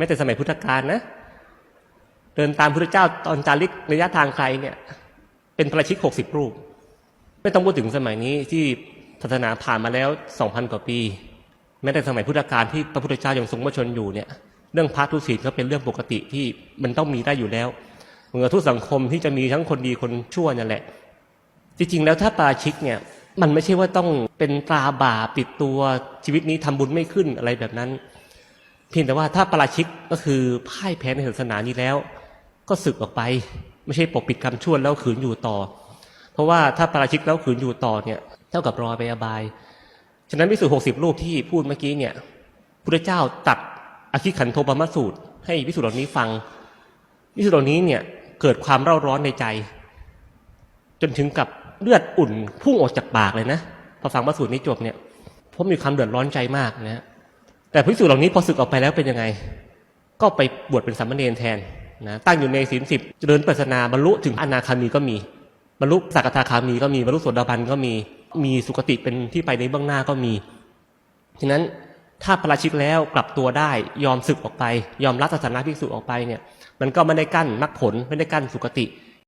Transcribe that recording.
ม้แต่สมัยพุทธกาลนะ เดินตามพระเจ้าตอนจาริกระยะทางไกลเนี่ย เป็นประชิกหกสิบรูป ไม่ต้องพูดถึงสมัยนี้ที่ศาสนาผ่านมาแล้วสองพันกว่าปี แม้แต่สมัยพุทธกาลที่พระพุทธเจ้ายังทรงพระชนอยู่เนี่ย เรื่องพระทุศีลก็เป็นเรื่องปกติที่มันต้องมีได้อยู่แล้วเหมือนทุกสังคมที่จะมีทั้งคนดีคนชั่วนั่นแหละ จริงๆแล้วถ้าปาราชิกเนี่ย มันไม่ใช่ว่าต้องเป็นตราบาปิดตัวชีวิตนี้ทำบุญไม่ขึ้นอะไรแบบนั้น เพียงแต่ว่าถ้าปราชิกก็คือพ่ายแพ้ในศาสนานี้แล้ว ก็สึกออกไป ไม่ใช่ปกปิดกรรมชั่วแล้วขืนอยู่ต่อ เพราะว่าถ้าปราชิกแล้วขืนอยู่ต่อเนี่ยเท่ากับรอไปอบาย ฉะนั้นวิสุหกสิบรูปที่พูดเมื่อกี้เนี่ยพุทธเจ้าตัดอคิขันโทปมสูตร ให้วิสุเหล่านี้ฟังวิสุเหล่านี้เนี่ยเกิดความเร่าร้อนในใจ จนถึงกับเลือดอุ่นพุ่งออกจากปากเลยนะพอฟังพระสูตรนี้จบเนี่ยเพราะมีความเดือดร้อนใจมากนะฮะ แต่พิสูจน์เหล่านี้พอศึกออกไปแล้วเป็นยังไง ก็ไปบวชเป็นสามเณรแทนนะตั้งอยู่ในศีลสิบเจริญปัสนาบรรลุถึงอนาคามีก็มีบรรลุสักทาคามีก็มีบรรลุโสดาบันก็มี มีสุคติเป็นที่ไปในเบื้องหน้าก็มีฉะนั้นถ้าประชิกแล้วกลับตัวได้ยอมศึกออกไป ยอมรับศาสนาภิกษุออกไปเนี่ย มันก็ไม่ได้กั้นมรรคผลไม่ได้กั้นสุคติ